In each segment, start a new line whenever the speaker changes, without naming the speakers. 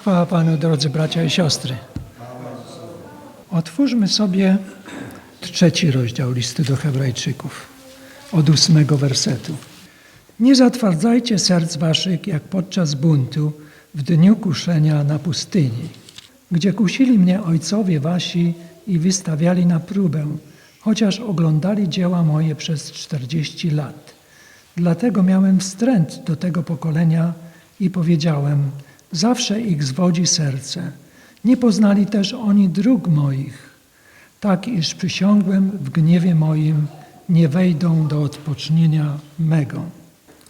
Chwała Panu, drodzy bracia i siostry. Otwórzmy sobie trzeci rozdział listu do Hebrajczyków, od ósmego wersetu. Nie zatwardzajcie serc waszych, jak podczas buntu w dniu kuszenia na pustyni, gdzie kusili mnie ojcowie wasi i wystawiali na próbę, chociaż oglądali dzieła moje przez czterdzieści lat. Dlatego miałem wstręt do tego pokolenia i powiedziałem, zawsze ich zwodzi serce. Nie poznali też oni dróg moich, tak iż przysiągłem w gniewie moim, nie wejdą do odpocznienia mego.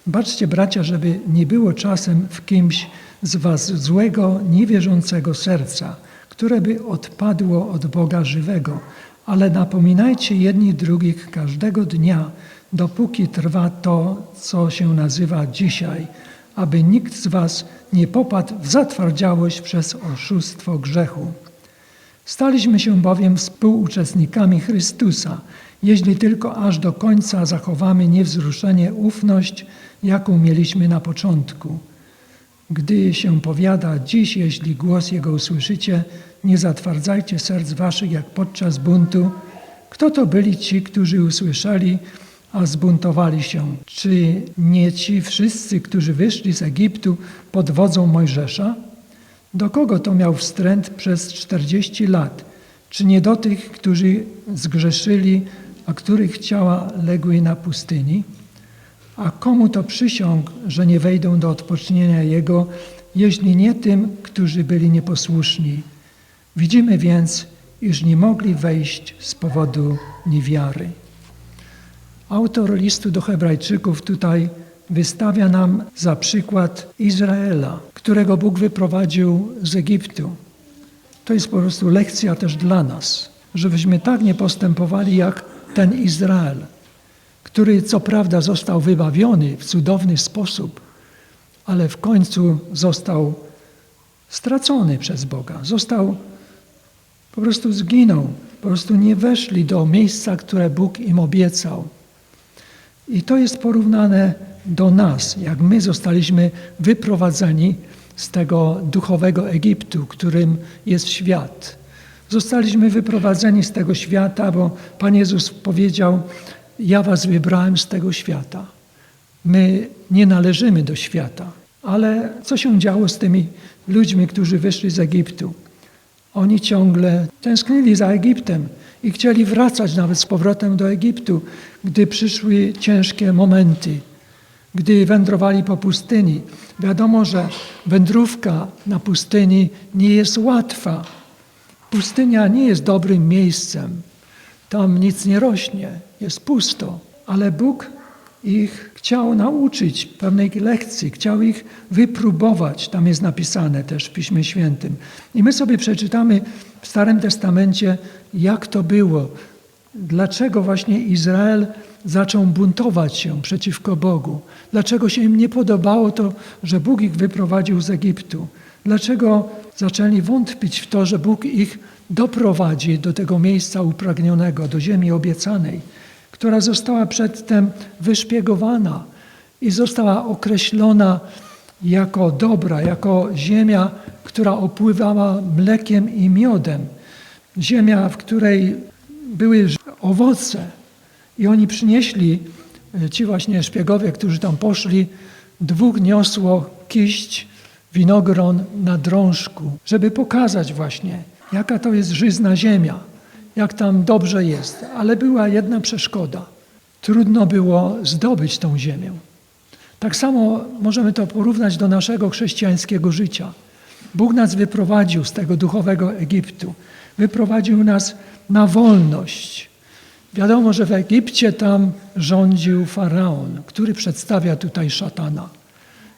Baczcie, bracia, żeby nie było czasem w kimś z was złego, niewierzącego serca, które by odpadło od Boga żywego, ale napominajcie jedni drugich każdego dnia, dopóki trwa to, co się nazywa dzisiaj, aby nikt z was nie popadł w zatwardziałość przez oszustwo grzechu. Staliśmy się bowiem współuczestnikami Chrystusa, jeśli tylko aż do końca zachowamy niewzruszenie ufność, jaką mieliśmy na początku. Gdy się powiada dziś, jeśli głos Jego usłyszycie, nie zatwardzajcie serc waszych jak podczas buntu. Kto to byli ci, którzy usłyszeli, a zbuntowali się? Czy nie ci wszyscy, którzy wyszli z Egiptu pod wodzą Mojżesza? Do kogo to miał wstręt przez czterdzieści lat? Czy nie do tych, którzy zgrzeszyli, a których ciała legły na pustyni? A komu to przysiąg, że nie wejdą do odpocznienia Jego, jeśli nie tym, którzy byli nieposłuszni? Widzimy więc, iż nie mogli wejść z powodu niewiary. Autor listu do Hebrajczyków tutaj wystawia nam za przykład Izraela, którego Bóg wyprowadził z Egiptu. To jest po prostu lekcja też dla nas, żebyśmy tak nie postępowali jak ten Izrael, który co prawda został wybawiony w cudowny sposób, ale w końcu został stracony przez Boga. Został, po prostu zginął, po prostu nie weszli do miejsca, które Bóg im obiecał. I to jest porównane do nas, jak my zostaliśmy wyprowadzeni z tego duchowego Egiptu, którym jest świat. Zostaliśmy wyprowadzeni z tego świata, bo Pan Jezus powiedział: Ja Was wybrałem z tego świata. My nie należymy do świata. Ale co się działo z tymi ludźmi, którzy wyszli z Egiptu? Oni ciągle tęsknili za Egiptem i chcieli wracać nawet z powrotem do Egiptu, gdy przyszły ciężkie momenty, gdy wędrowali po pustyni. Wiadomo, że wędrówka na pustyni nie jest łatwa. Pustynia nie jest dobrym miejscem. Tam nic nie rośnie, jest pusto, ale Bóg ich chciał nauczyć pewnej lekcji, chciał ich wypróbować. Tam jest napisane też w Piśmie Świętym. I my sobie przeczytamy w Starym Testamencie, jak to było. Dlaczego właśnie Izrael zaczął buntować się przeciwko Bogu? Dlaczego się im nie podobało to, że Bóg ich wyprowadził z Egiptu? Dlaczego zaczęli wątpić w to, że Bóg ich doprowadzi do tego miejsca upragnionego, do ziemi obiecanej? Która została przedtem wyszpiegowana i została określona jako dobra, jako ziemia, która opływała mlekiem i miodem. Ziemia, w której były owoce. I oni przynieśli, ci właśnie szpiegowie, którzy tam poszli, dwóch niosło kiść winogron na drążku, żeby pokazać właśnie, jaka to jest żyzna ziemia jak tam dobrze jest, ale była jedna przeszkoda. Trudno było zdobyć tą ziemię. Tak samo możemy to porównać do naszego chrześcijańskiego życia. Bóg nas wyprowadził z tego duchowego Egiptu. Wyprowadził nas na wolność. Wiadomo, że w Egipcie tam rządził faraon, który przedstawia tutaj szatana.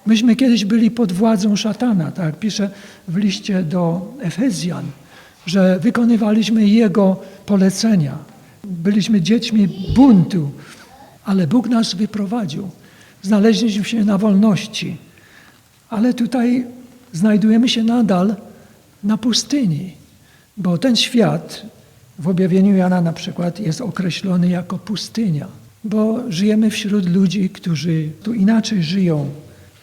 Myśmy kiedyś byli pod władzą szatana, tak pisze w liście do Efezjan że wykonywaliśmy Jego polecenia. Byliśmy dziećmi buntu, ale Bóg nas wyprowadził. Znaleźliśmy się na wolności, ale tutaj znajdujemy się nadal na pustyni, bo ten świat w objawieniu Jana na przykład jest określony jako pustynia, bo żyjemy wśród ludzi, którzy tu inaczej żyją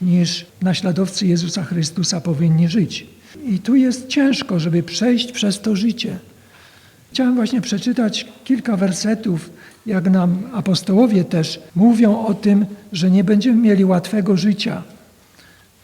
niż naśladowcy Jezusa Chrystusa powinni żyć. I tu jest ciężko, żeby przejść przez to życie. Chciałem właśnie przeczytać kilka wersetów, jak nam apostołowie też mówią o tym, że nie będziemy mieli łatwego życia.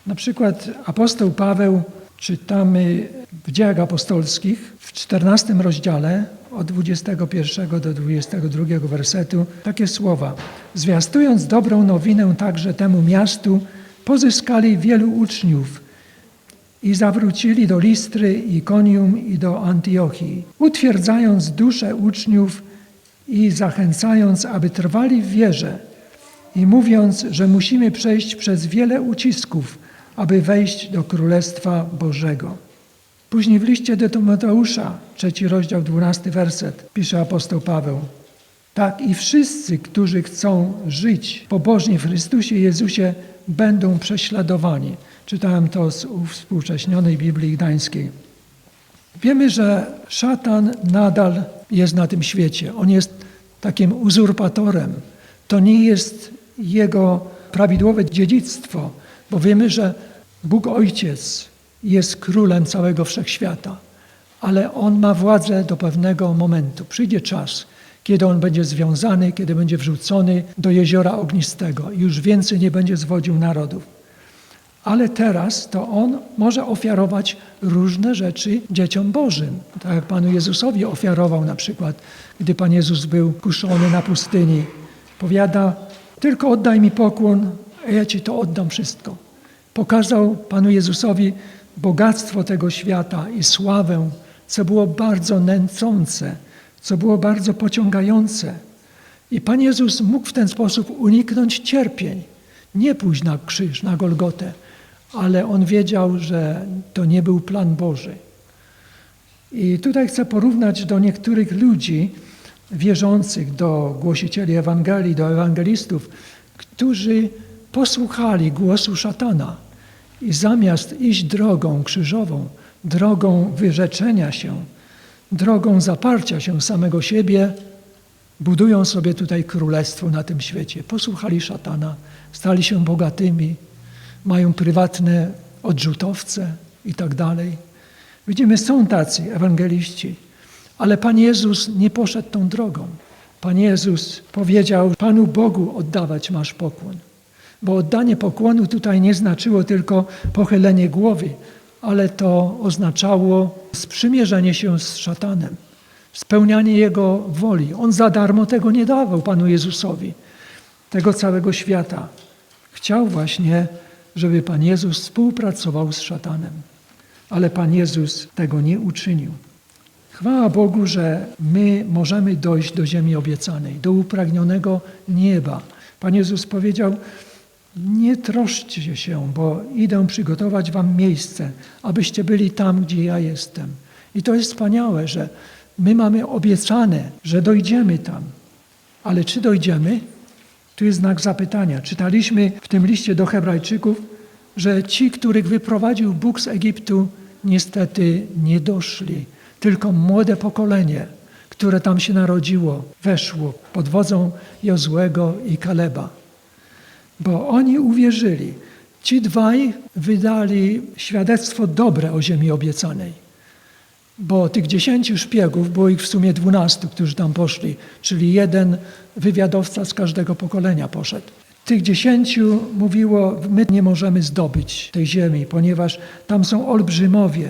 Na przykład apostoł Paweł, czytamy w dziejach apostolskich w 14 rozdziale od 21 do 22 wersetu takie słowa. Zwiastując dobrą nowinę także temu miastu, pozyskali wielu uczniów i zawrócili do Listry, Ikonium i do Antiochii, utwierdzając duszę uczniów i zachęcając, aby trwali w wierze i mówiąc, że musimy przejść przez wiele ucisków, aby wejść do Królestwa Bożego. Później w liście do Tymoteusza, trzeci rozdział, dwunasty werset, pisze apostoł Paweł. Tak i wszyscy, którzy chcą żyć pobożnie w Chrystusie Jezusie, będą prześladowani. Czytałem to z uwspółcześnionej Biblii Gdańskiej. Wiemy, że szatan nadal jest na tym świecie. On jest takim uzurpatorem. To nie jest jego prawidłowe dziedzictwo, bo wiemy, że Bóg Ojciec jest królem całego wszechświata, ale on ma władzę do pewnego momentu. Przyjdzie czas, kiedy on będzie związany, kiedy będzie wrzucony do jeziora ognistego już więcej nie będzie zwodził narodów. Ale teraz to on może ofiarować różne rzeczy dzieciom Bożym. Tak jak Panu Jezusowi ofiarował na przykład, gdy Pan Jezus był kuszony na pustyni. Powiada, tylko oddaj mi pokłon, a ja Ci to oddam wszystko. Pokazał Panu Jezusowi bogactwo tego świata i sławę, co było bardzo nęcące, co było bardzo pociągające. I Pan Jezus mógł w ten sposób uniknąć cierpień. Nie pójść na krzyż, na Golgotę, ale on wiedział, że to nie był plan Boży. I tutaj chcę porównać do niektórych ludzi wierzących, do głosicieli Ewangelii, do ewangelistów, którzy posłuchali głosu szatana i zamiast iść drogą krzyżową, drogą wyrzeczenia się, drogą zaparcia się samego siebie, budują sobie tutaj królestwo na tym świecie. Posłuchali szatana, stali się bogatymi, mają prywatne odrzutowce i tak dalej. Widzimy, są tacy ewangeliści, ale Pan Jezus nie poszedł tą drogą. Pan Jezus powiedział, Panu Bogu oddawać masz pokłon. Bo oddanie pokłonu tutaj nie znaczyło tylko pochylenie głowy, ale to oznaczało sprzymierzenie się z szatanem, spełnianie jego woli. On za darmo tego nie dawał Panu Jezusowi, tego całego świata. Chciał właśnie, żeby Pan Jezus współpracował z szatanem, ale Pan Jezus tego nie uczynił. Chwała Bogu, że my możemy dojść do ziemi obiecanej, do upragnionego nieba. Pan Jezus powiedział, nie troszczcie się, bo idę przygotować wam miejsce, abyście byli tam, gdzie ja jestem. I to jest wspaniałe, że my mamy obiecane, że dojdziemy tam. Ale czy dojdziemy? Tu jest znak zapytania. Czytaliśmy w tym liście do Hebrajczyków, że ci, których wyprowadził Bóg z Egiptu, niestety nie doszli. Tylko młode pokolenie, które tam się narodziło, weszło pod wodzą Jozłego i Kaleba bo oni uwierzyli. Ci dwaj wydali świadectwo dobre o ziemi obiecanej. Bo tych dziesięciu szpiegów, było ich w sumie dwunastu, którzy tam poszli, czyli jeden wywiadowca z każdego pokolenia poszedł. Tych dziesięciu mówiło, my nie możemy zdobyć tej ziemi, ponieważ tam są olbrzymowie,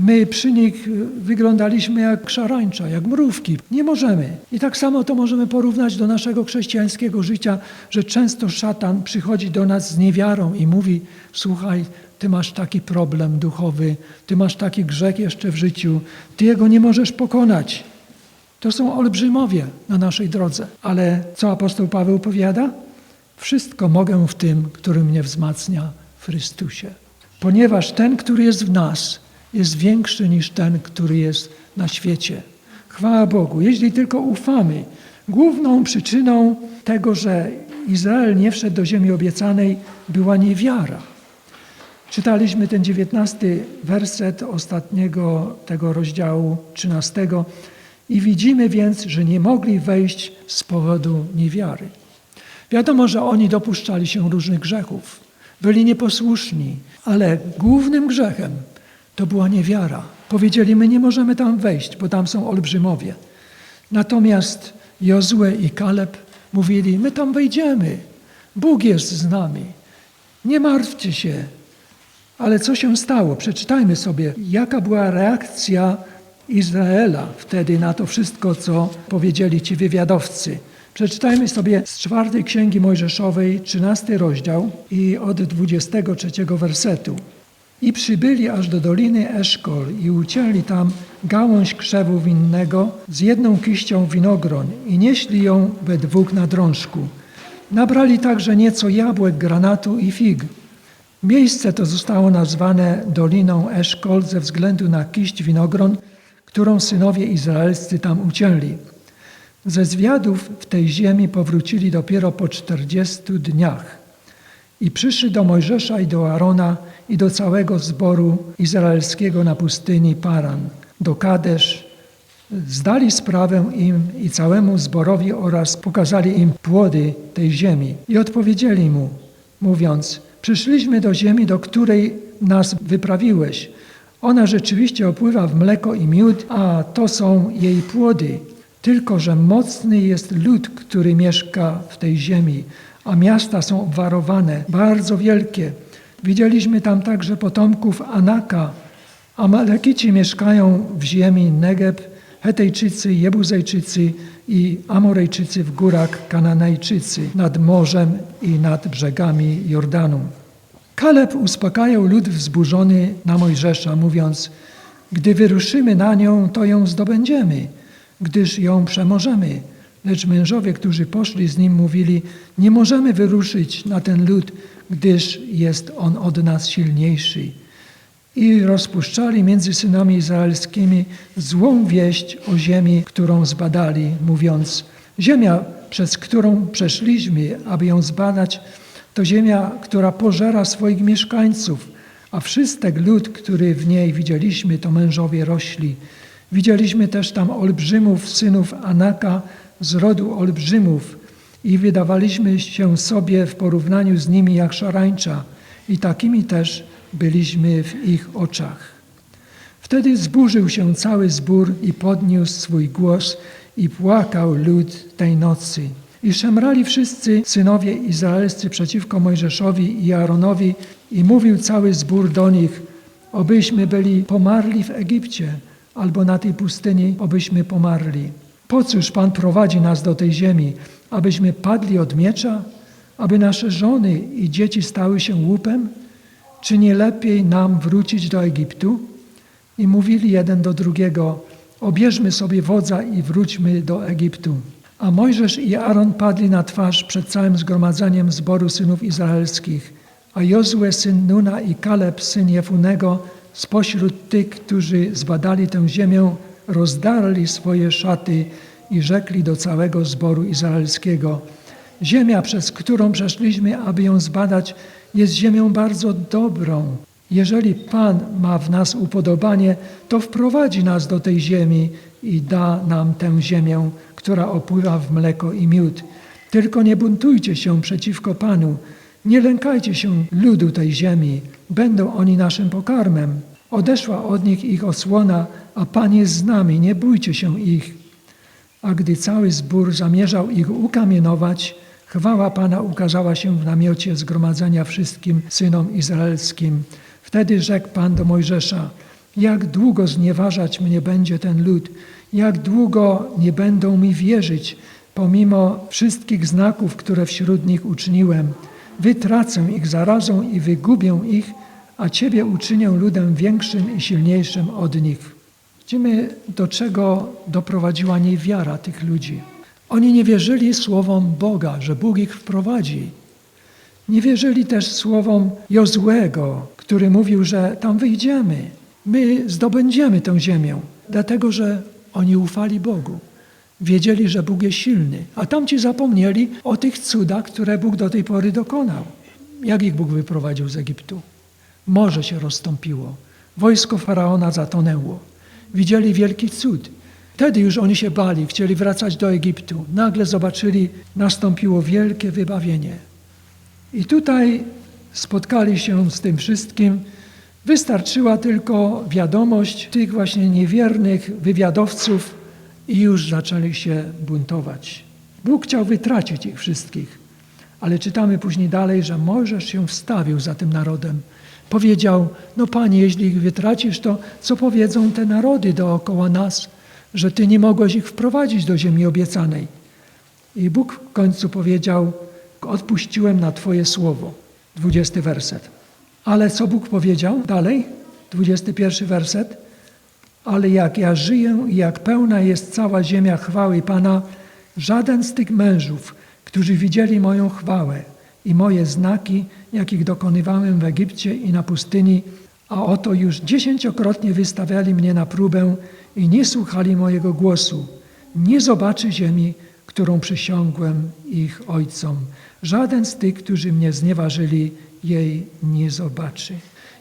My przy nich wyglądaliśmy jak szarańcza, jak mrówki. Nie możemy. I tak samo to możemy porównać do naszego chrześcijańskiego życia, że często szatan przychodzi do nas z niewiarą i mówi: Słuchaj, ty masz taki problem duchowy, ty masz taki grzech jeszcze w życiu, ty jego nie możesz pokonać. To są olbrzymowie na naszej drodze. Ale co apostoł Paweł powiada? Wszystko mogę w tym, który mnie wzmacnia w Chrystusie. Ponieważ ten, który jest w nas, jest większy niż ten, który jest na świecie. Chwała Bogu. Jeśli tylko ufamy, główną przyczyną tego, że Izrael nie wszedł do ziemi obiecanej, była niewiara. Czytaliśmy ten dziewiętnasty werset ostatniego tego rozdziału trzynastego i widzimy więc, że nie mogli wejść z powodu niewiary. Wiadomo, że oni dopuszczali się różnych grzechów, byli nieposłuszni, ale głównym grzechem To była niewiara. Powiedzieli, my nie możemy tam wejść, bo tam są olbrzymowie. Natomiast Jozue i Kaleb mówili, my tam wejdziemy. Bóg jest z nami. Nie martwcie się. Ale co się stało? Przeczytajmy sobie, jaka była reakcja Izraela wtedy na to wszystko, co powiedzieli ci wywiadowcy. Przeczytajmy sobie z czwartej księgi Mojżeszowej, 13 rozdział i od 23 wersetu. I przybyli aż do doliny Eszkol i ucięli tam gałąź krzewu winnego z jedną kiścią winogron i nieśli ją we dwóch na drążku. Nabrali także nieco jabłek, granatu i fig. Miejsce to zostało nazwane Doliną Eszkol ze względu na kiść winogron, którą synowie izraelscy tam ucięli. Ze zwiadów w tej ziemi powrócili dopiero po czterdziestu dniach. I przyszli do Mojżesza i do Arona i do całego zboru izraelskiego na pustyni Paran, do Kadesz. Zdali sprawę im i całemu zborowi oraz pokazali im płody tej ziemi. I odpowiedzieli mu, mówiąc, przyszliśmy do ziemi, do której nas wyprawiłeś. Ona rzeczywiście opływa w mleko i miód, a to są jej płody. Tylko, że mocny jest lud, który mieszka w tej ziemi, a miasta są obwarowane, bardzo wielkie. Widzieliśmy tam także potomków Anaka. Amalekici mieszkają w ziemi Negeb, Hetejczycy, Jebuzejczycy i Amorejczycy w górach Kananejczycy, nad morzem i nad brzegami Jordanu. Kaleb uspokajał lud wzburzony na Mojżesza, mówiąc, gdy wyruszymy na nią, to ją zdobędziemy, gdyż ją przemożemy. Lecz mężowie, którzy poszli z nim, mówili, nie możemy wyruszyć na ten lud, gdyż jest on od nas silniejszy. I rozpuszczali między synami izraelskimi złą wieść o ziemi, którą zbadali, mówiąc, ziemia, przez którą przeszliśmy, aby ją zbadać, to ziemia, która pożera swoich mieszkańców, a wszystek lud, który w niej widzieliśmy, to mężowie rośli. Widzieliśmy też tam olbrzymów, synów Anaka z rodu olbrzymów i wydawaliśmy się sobie w porównaniu z nimi jak szarańcza i takimi też byliśmy w ich oczach. Wtedy zburzył się cały zbór i podniósł swój głos i płakał lud tej nocy. I szemrali wszyscy synowie izraelscy przeciwko Mojżeszowi i Aaronowi i mówił cały zbór do nich, obyśmy byli pomarli w Egipcie, albo na tej pustyni, obyśmy pomarli. Po cóż Pan prowadzi nas do tej ziemi, abyśmy padli od miecza, aby nasze żony i dzieci stały się łupem? Czy nie lepiej nam wrócić do Egiptu? I mówili jeden do drugiego, obierzmy sobie wodza i wróćmy do Egiptu. A Mojżesz i Aaron padli na twarz przed całym zgromadzeniem zboru synów izraelskich, a Jozue syn Nuna i Kaleb syn Jefunego spośród tych, którzy zbadali tę ziemię, rozdarli swoje szaty i rzekli do całego zboru izraelskiego: Ziemia, przez którą przeszliśmy, aby ją zbadać, jest ziemią bardzo dobrą. Jeżeli Pan ma w nas upodobanie, to wprowadzi nas do tej ziemi i da nam tę ziemię, która opływa w mleko i miód. Tylko nie buntujcie się przeciwko Panu, nie lękajcie się ludu tej ziemi, będą oni naszym pokarmem. Odeszła od nich ich osłona, a Pan jest z nami, nie bójcie się ich. A gdy cały zbór zamierzał ich ukamienować, chwała Pana ukazała się w namiocie zgromadzenia wszystkim synom izraelskim. Wtedy rzekł Pan do Mojżesza, jak długo znieważać mnie będzie ten lud, jak długo nie będą mi wierzyć, pomimo wszystkich znaków, które wśród nich uczyniłem. Wytracę ich zarazą i wygubię ich, a Ciebie uczynię ludem większym i silniejszym od nich. Widzimy, do czego doprowadziła niewiara tych ludzi. Oni nie wierzyli słowom Boga, że Bóg ich wprowadzi. Nie wierzyli też słowom Jozłego, który mówił, że tam wyjdziemy, my zdobędziemy tę ziemię, dlatego że oni ufali Bogu. Wiedzieli, że Bóg jest silny, a tamci zapomnieli o tych cudach, które Bóg do tej pory dokonał. Jak ich Bóg wyprowadził z Egiptu? Morze się rozstąpiło, wojsko faraona zatonęło. Widzieli wielki cud. Wtedy już oni się bali, chcieli wracać do Egiptu. Nagle zobaczyli, nastąpiło wielkie wybawienie. I tutaj spotkali się z tym wszystkim Wystarczyła tylko wiadomość tych właśnie niewiernych wywiadowców i już zaczęli się buntować. Bóg chciał wytracić ich wszystkich, ale czytamy później dalej, że Mojżesz się wstawił za tym narodem. Powiedział, no Panie, jeśli ich wytracisz, to co powiedzą te narody dookoła nas, że Ty nie mogłeś ich wprowadzić do ziemi obiecanej. I Bóg w końcu powiedział, odpuściłem na Twoje słowo. Dwudziesty werset. Ale co Bóg powiedział dalej? Dwudziesty pierwszy werset. Ale jak ja żyję i jak pełna jest cała ziemia chwały Pana, żaden z tych mężów, którzy widzieli moją chwałę i moje znaki, jakich dokonywałem w Egipcie i na pustyni, a oto już dziesięciokrotnie wystawiali mnie na próbę i nie słuchali mojego głosu, nie zobaczy ziemi, którą przysiągłem ich ojcom. Żaden z tych, którzy mnie znieważyli, jej nie zobaczy.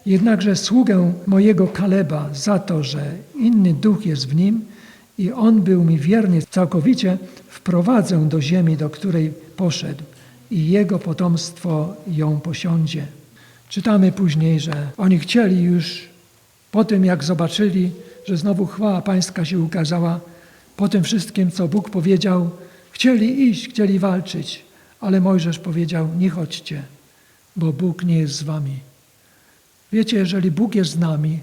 Jednakże sługę mojego Kaleba za to, że inny duch jest w nim i on był mi wierny całkowicie, wprowadzę do ziemi, do której poszedł i jego potomstwo ją posiądzie. Czytamy później, że oni chcieli już po tym, jak zobaczyli, że znowu chwała pańska się ukazała, po tym wszystkim, co Bóg powiedział, chcieli iść, chcieli walczyć, ale Mojżesz powiedział, nie chodźcie, bo Bóg nie jest z wami. Wiecie, jeżeli Bóg jest z nami,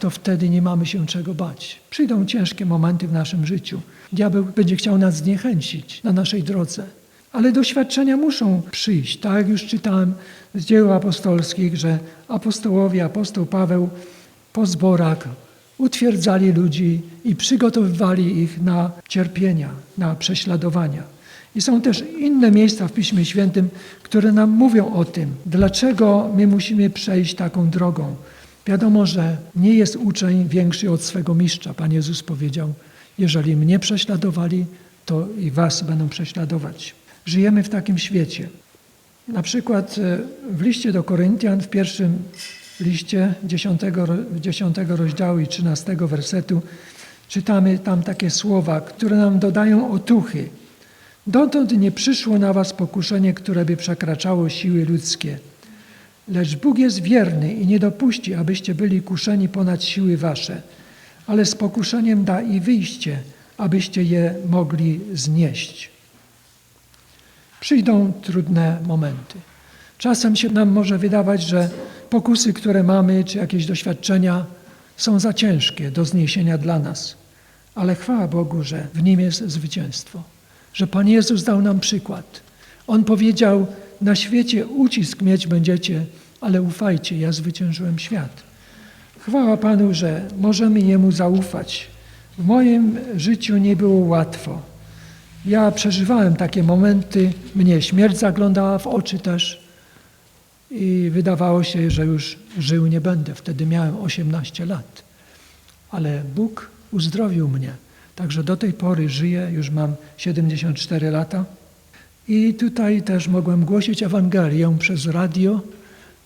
to wtedy nie mamy się czego bać. Przyjdą ciężkie momenty w naszym życiu. Diabeł będzie chciał nas zniechęcić na naszej drodze. Ale doświadczenia muszą przyjść. Tak jak już czytałem z dzieł apostolskich, że apostołowie, apostoł Paweł po zborach utwierdzali ludzi i przygotowywali ich na cierpienia, na prześladowania. I są też inne miejsca w Piśmie Świętym, które nam mówią o tym, dlaczego my musimy przejść taką drogą. Wiadomo, że nie jest uczeń większy od swego mistrza. Pan Jezus powiedział, jeżeli mnie prześladowali, to i was będą prześladować. Żyjemy w takim świecie. Na przykład e, w liście do Koryntian, w pierwszym liście 10, 10 rozdziału i 13 wersetu, czytamy tam takie słowa, które nam dodają otuchy. Dotąd nie przyszło na was pokuszenie, które by przekraczało siły ludzkie. Lecz Bóg jest wierny i nie dopuści, abyście byli kuszeni ponad siły wasze, ale z pokuszeniem da i wyjście, abyście je mogli znieść. Przyjdą trudne momenty. Czasem się nam może wydawać, że pokusy, które mamy, czy jakieś doświadczenia są za ciężkie do zniesienia dla nas. Ale chwała Bogu, że w nim jest zwycięstwo. Że Pan Jezus dał nam przykład. On powiedział, na świecie ucisk mieć będziecie, ale ufajcie, ja zwyciężyłem świat. Chwała Panu, że możemy Jemu zaufać. W moim życiu nie było łatwo. Ja przeżywałem takie momenty, mnie śmierć zaglądała w oczy też i wydawało się, że już żył nie będę. Wtedy miałem 18 lat. Ale Bóg uzdrowił mnie. Także do tej pory żyję, już mam 74 lata. I tutaj też mogłem głosić Ewangelię przez radio,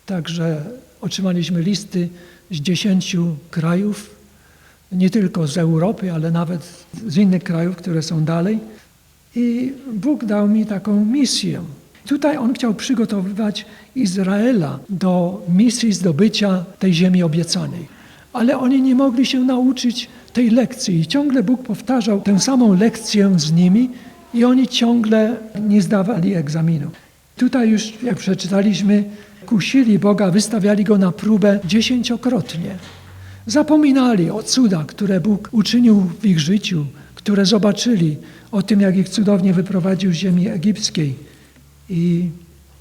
także otrzymaliśmy listy z dziesięciu krajów, nie tylko z Europy, ale nawet z innych krajów, które są dalej. I Bóg dał mi taką misję. Tutaj On chciał przygotowywać Izraela do misji zdobycia tej ziemi obiecanej. Ale oni nie mogli się nauczyć tej lekcji. I ciągle Bóg powtarzał tę samą lekcję z nimi, i oni ciągle nie zdawali egzaminu. Tutaj już, jak przeczytaliśmy, kusili Boga, wystawiali Go na próbę dziesięciokrotnie. Zapominali o cudach, które Bóg uczynił w ich życiu, które zobaczyli, o tym, jak ich cudownie wyprowadził z ziemi egipskiej. I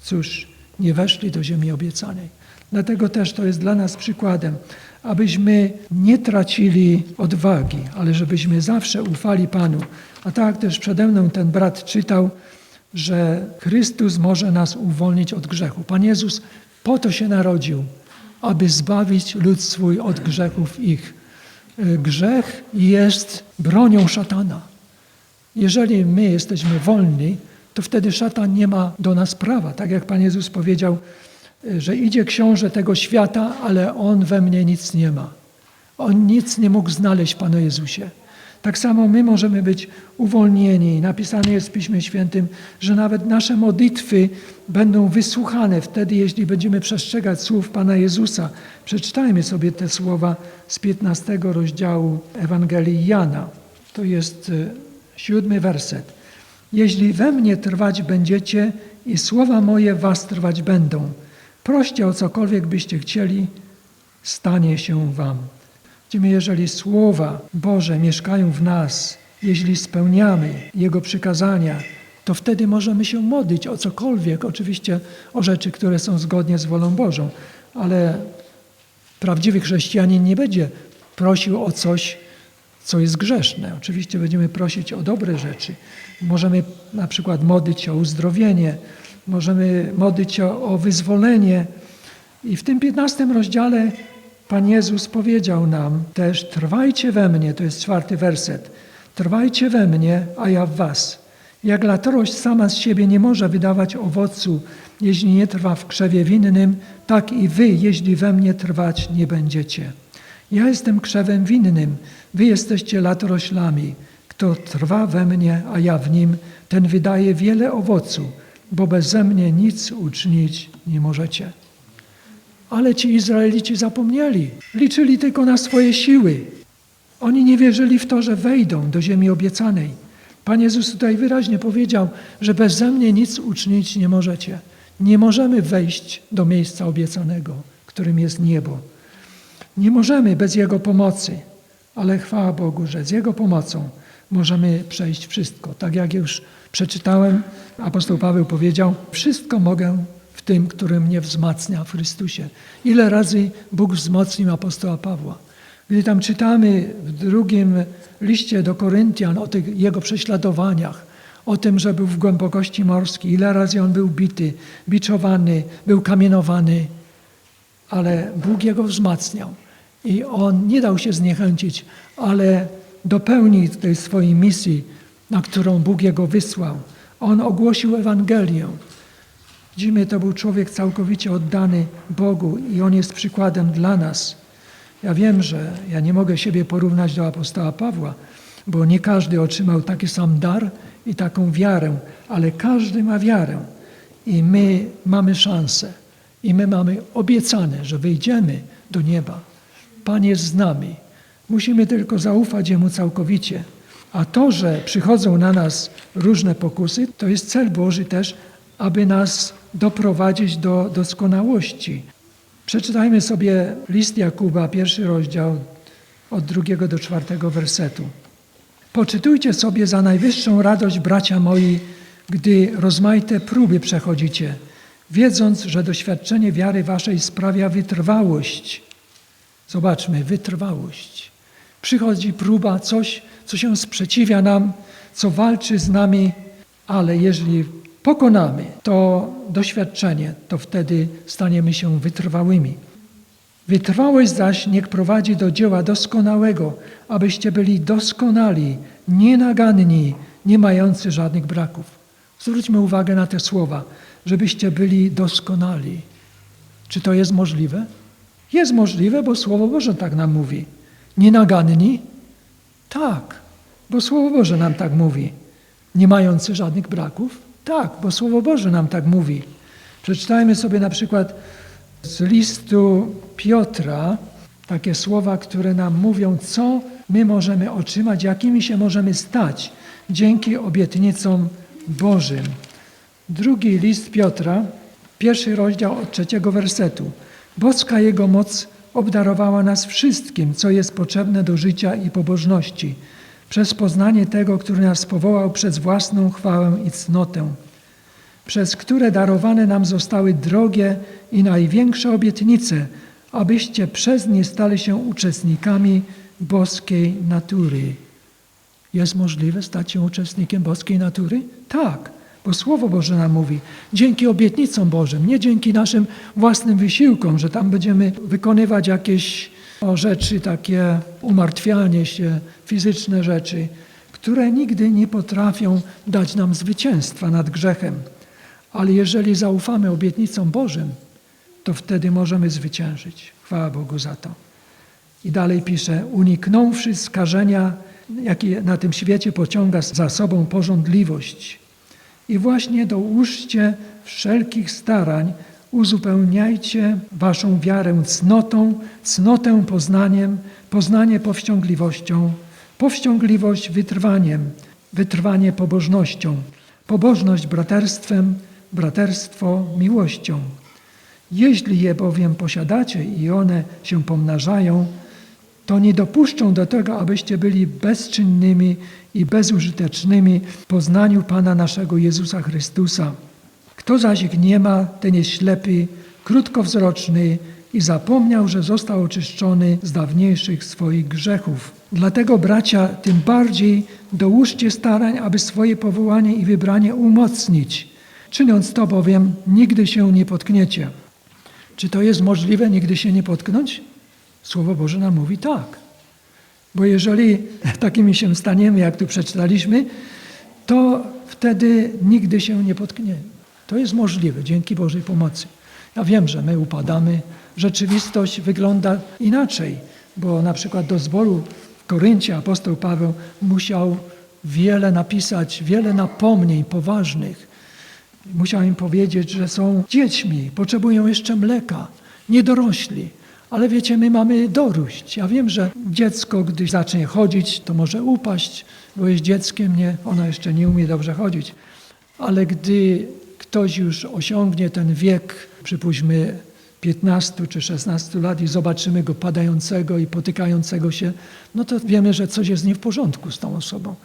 cóż, nie weszli do ziemi obiecanej. Dlatego też to jest dla nas przykładem, abyśmy nie tracili odwagi, ale żebyśmy zawsze ufali Panu. A tak też przede mną ten brat czytał, że Chrystus może nas uwolnić od grzechu. Pan Jezus po to się narodził, aby zbawić lud swój od grzechów ich. Grzech jest bronią szatana. Jeżeli my jesteśmy wolni, to wtedy szatan nie ma do nas prawa. Tak jak Pan Jezus powiedział, że idzie książę tego świata, ale on we mnie nic nie ma. On nic nie mógł znaleźć, Panu Jezusie. Tak samo my możemy być uwolnieni. Napisane jest w Piśmie Świętym, że nawet nasze modlitwy będą wysłuchane wtedy, jeśli będziemy przestrzegać słów Pana Jezusa. Przeczytajmy sobie te słowa z 15 rozdziału Ewangelii Jana. To jest e, siódmy werset. Jeśli we mnie trwać będziecie i słowa moje was trwać będą, proście o cokolwiek byście chcieli, stanie się wam. Widzimy, jeżeli słowa Boże mieszkają w nas, jeśli spełniamy Jego przykazania, to wtedy możemy się modlić o cokolwiek, oczywiście o rzeczy, które są zgodnie z wolą Bożą, ale prawdziwy chrześcijanin nie będzie prosił o coś, co jest grzeszne. Oczywiście będziemy prosić o dobre rzeczy. Możemy na przykład modlić się o uzdrowienie, możemy modlić się o wyzwolenie. I w tym 15 rozdziale Pan Jezus powiedział nam też: Trwajcie we mnie, to jest czwarty werset. Trwajcie we mnie, a ja w was. Jak latorość sama z siebie nie może wydawać owocu, jeśli nie trwa w krzewie winnym, tak i wy, jeśli we mnie trwać nie będziecie. Ja jestem krzewem winnym, wy jesteście latoroślami. Kto trwa we mnie, a ja w nim, ten wydaje wiele owocu, bo beze mnie nic uczynić nie możecie. Ale ci Izraelici zapomnieli, liczyli tylko na swoje siły. Oni nie wierzyli w to, że wejdą do ziemi obiecanej. Pan Jezus tutaj wyraźnie powiedział, że beze mnie nic uczynić nie możecie. Nie możemy wejść do miejsca obiecanego, którym jest niebo. Nie możemy bez Jego pomocy, ale chwała Bogu, że z Jego pomocą możemy przejść wszystko. Tak jak już przeczytałem, apostoł Paweł powiedział: Wszystko mogę tym, który mnie wzmacnia w Chrystusie. Ile razy Bóg wzmocnił apostoła Pawła? Gdy tam czytamy w drugim liście do Koryntian o tych jego prześladowaniach, o tym, że był w głębokości morskiej, ile razy on był bity, biczowany, był kamienowany, ale Bóg jego wzmacniał. I on nie dał się zniechęcić, ale dopełnił tej swojej misji, na którą Bóg jego wysłał. On ogłosił Ewangelię. Widzimy, to był człowiek całkowicie oddany Bogu i on jest przykładem dla nas. Ja wiem, że ja nie mogę siebie porównać do apostoła Pawła, bo nie każdy otrzymał taki sam dar i taką wiarę, ale każdy ma wiarę i my mamy szansę i my mamy obiecane, że wyjdziemy do nieba. Pan jest z nami. Musimy tylko zaufać Jemu całkowicie. A to, że przychodzą na nas różne pokusy, to jest cel Boży też, aby nas doprowadzić do doskonałości. Przeczytajmy sobie list Jakuba, pierwszy rozdział, od drugiego do czwartego wersetu. Poczytujcie sobie za najwyższą radość, bracia moi, gdy rozmaite próby przechodzicie, wiedząc, że doświadczenie wiary waszej sprawia wytrwałość. Zobaczmy, wytrwałość. Przychodzi próba, coś, co się sprzeciwia nam, co walczy z nami, ale jeżeli pokonamy to doświadczenie, to wtedy staniemy się wytrwałymi. Wytrwałość zaś niech prowadzi do dzieła doskonałego, abyście byli doskonali, nienaganni, nie mający żadnych braków. Zwróćmy uwagę na te słowa, żebyście byli doskonali. Czy to jest możliwe? Jest możliwe, bo Słowo Boże tak nam mówi. Nienaganni? Tak, bo Słowo Boże nam tak mówi. Nie mający żadnych braków? Tak, bo Słowo Boże nam tak mówi. Przeczytajmy sobie na przykład z listu Piotra takie słowa, które nam mówią, co my możemy otrzymać, jakimi się możemy stać dzięki obietnicom Bożym. Drugi list Piotra, pierwszy rozdział od trzeciego wersetu. Boska Jego moc obdarowała nas wszystkim, co jest potrzebne do życia i pobożności, przez poznanie tego, który nas powołał przez własną chwałę i cnotę, przez które darowane nam zostały drogie i największe obietnice, abyście przez nie stali się uczestnikami boskiej natury. Jest możliwe stać się uczestnikiem boskiej natury? Tak, bo Słowo Boże nam mówi, dzięki obietnicom Bożym, nie dzięki naszym własnym wysiłkom, że tam będziemy wykonywać jakieś o, rzeczy, takie umartwianie się, fizyczne rzeczy, które nigdy nie potrafią dać nam zwycięstwa nad grzechem. Ale jeżeli zaufamy obietnicom Bożym, to wtedy możemy zwyciężyć. Chwała Bogu za to. I dalej pisze, uniknąwszy skażenia jaki na tym świecie pociąga za sobą porządliwość. I właśnie dołóżcie wszelkich starań, uzupełniajcie waszą wiarę cnotą, cnotę poznaniem, poznanie powściągliwością, powściągliwość wytrwaniem, wytrwanie pobożnością, pobożność braterstwem, braterstwo miłością. Jeśli je bowiem posiadacie i one się pomnażają, to nie dopuszczą do tego, abyście byli bezczynnymi i bezużytecznymi w poznaniu Pana naszego Jezusa Chrystusa. Kto zaś ich nie ma, ten jest ślepy, krótkowzroczny i zapomniał, że został oczyszczony z dawniejszych swoich grzechów. Dlatego, bracia, tym bardziej dołóżcie starań, aby swoje powołanie i wybranie umocnić. Czyniąc to bowiem, nigdy się nie potkniecie. Czy to jest możliwe, nigdy się nie potknąć? Słowo Boże nam mówi tak. Bo jeżeli takimi się staniemy, jak tu przeczytaliśmy, to wtedy nigdy się nie potkniemy. To jest możliwe dzięki Bożej pomocy. Ja wiem, że my upadamy. Rzeczywistość wygląda inaczej, bo na przykład do zboru w Koryncie apostoł Paweł musiał wiele napisać, wiele napomnień poważnych. Musiał im powiedzieć, że są dziećmi, potrzebują jeszcze mleka, nie dorośli. Ale wiecie, my mamy doróść. Ja wiem, że dziecko, gdy zacznie chodzić, to może upaść, bo jest dzieckiem, nie, ona jeszcze nie umie dobrze chodzić. Ale gdy ktoś już osiągnie ten wiek, przypuśćmy 15 czy 16 lat i zobaczymy go padającego i potykającego się, no to wiemy, że coś jest nie w porządku z tą osobą.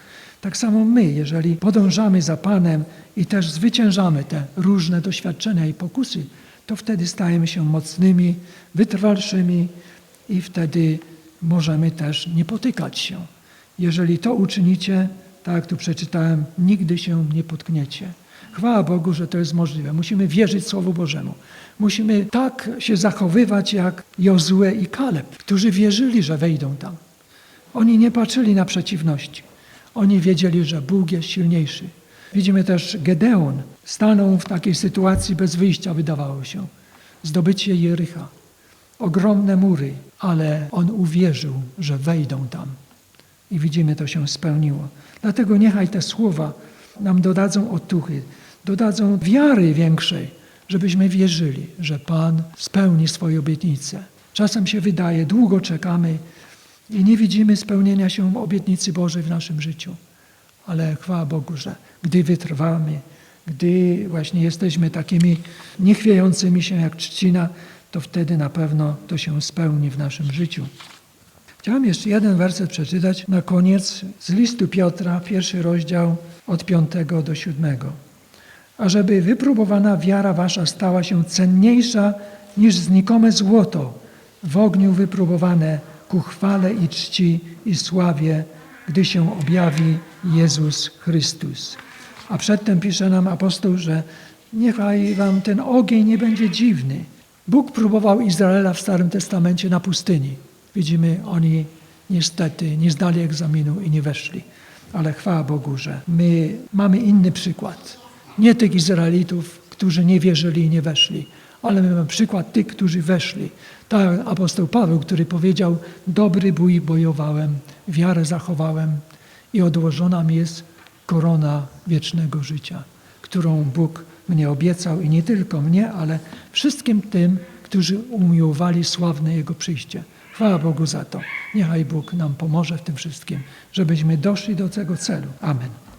Tak samo my, jeżeli podążamy za Panem i też zwyciężamy te różne doświadczenia i pokusy, to wtedy stajemy się mocnymi, wytrwalszymi i wtedy możemy też nie potykać się. Jeżeli to uczynicie, tak jak tu przeczytałem, nigdy się nie potkniecie. Chwała Bogu, że to jest możliwe. Musimy wierzyć Słowu Bożemu. Musimy tak się zachowywać jak Jozue i Kaleb, którzy wierzyli, że wejdą tam. Oni nie patrzyli na przeciwności. Oni wiedzieli, że Bóg jest silniejszy. Widzimy też Gedeon. Stanął w takiej sytuacji bez wyjścia, wydawało się. Zdobycie Jericha. Ogromne mury, ale on uwierzył, że wejdą tam. I widzimy, to się spełniło. Dlatego niechaj te słowa nam dodadzą otuchy, dodadzą wiary większej, żebyśmy wierzyli, że Pan spełni swoje obietnice. Czasem się wydaje, długo czekamy i nie widzimy spełnienia się obietnicy Bożej w naszym życiu. Ale chwała Bogu, że gdy wytrwamy, gdy właśnie jesteśmy takimi niechwiejącymi się jak trzcina, to wtedy na pewno to się spełni w naszym życiu. Chciałem jeszcze jeden werset przeczytać na koniec z listu Piotra, pierwszy rozdział od piątego do siódmego. Ażeby wypróbowana wiara wasza stała się cenniejsza niż znikome złoto, w ogniu wypróbowane ku chwale i czci i sławie, gdy się objawi Jezus Chrystus. A przedtem pisze nam apostoł, że niechaj wam ten ogień nie będzie dziwny. Bóg próbował Izraela w Starym Testamencie na pustyni. Widzimy, oni niestety nie zdali egzaminu i nie weszli. Ale chwała Bogu, że my mamy inny przykład. Nie tych Izraelitów, którzy nie wierzyli i nie weszli, ale my mamy przykład tych, którzy weszli. Tak apostoł Paweł, który powiedział, dobry bój bojowałem, wiarę zachowałem i odłożona mi jest korona wiecznego życia, którą Bóg mnie obiecał i nie tylko mnie, ale wszystkim tym, którzy umiłowali sławne Jego przyjście. Chwała Bogu za to. Niechaj Bóg nam pomoże w tym wszystkim, żebyśmy doszli do tego celu. Amen.